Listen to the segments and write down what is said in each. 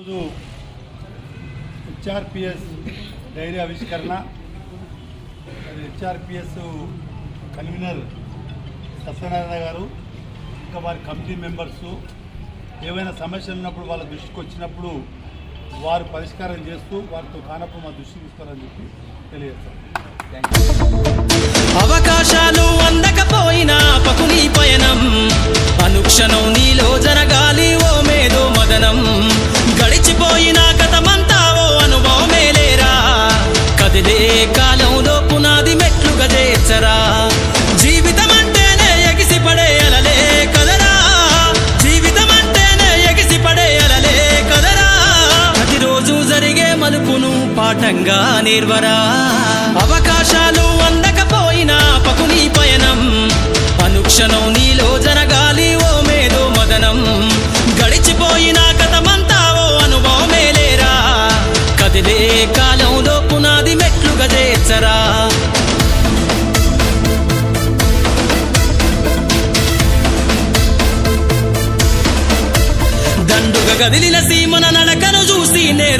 రోజు HRPS diary ఆవిష్కరణ అది హెచ్ఆర్పిఎస్ కన్వీనర్ సత్యనారాయణ గారు ఇంకా వారి కమిటీ మెంబర్సు. ఏవైనా సమస్యలు ఉన్నప్పుడు వాళ్ళ దృష్టికి వచ్చినప్పుడు వారు పరిష్కారం చేస్తూ వారితో కానప్పుడు మా దృష్టికి ఇస్తారని చెప్పి తెలియజేస్తాం జరిగే పాఠంగా నిర్వరా. అవకాశాలు అందకపోయినా పకుని పయనం. అనుక్షణం నీలో జరగాలి ఓ మేధో మదనం. గడిచిపోయిన కథమంతా ఓ అనుభవమే లేరా. కదిలే కాలంలో పునాది మెట్లుగా చేర్చరా. దండుగ గదిలిన సీమన నడకను చూసి నేర్వాలి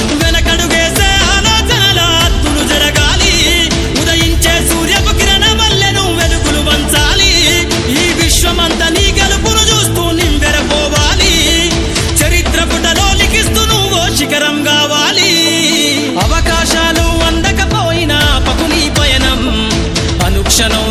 action on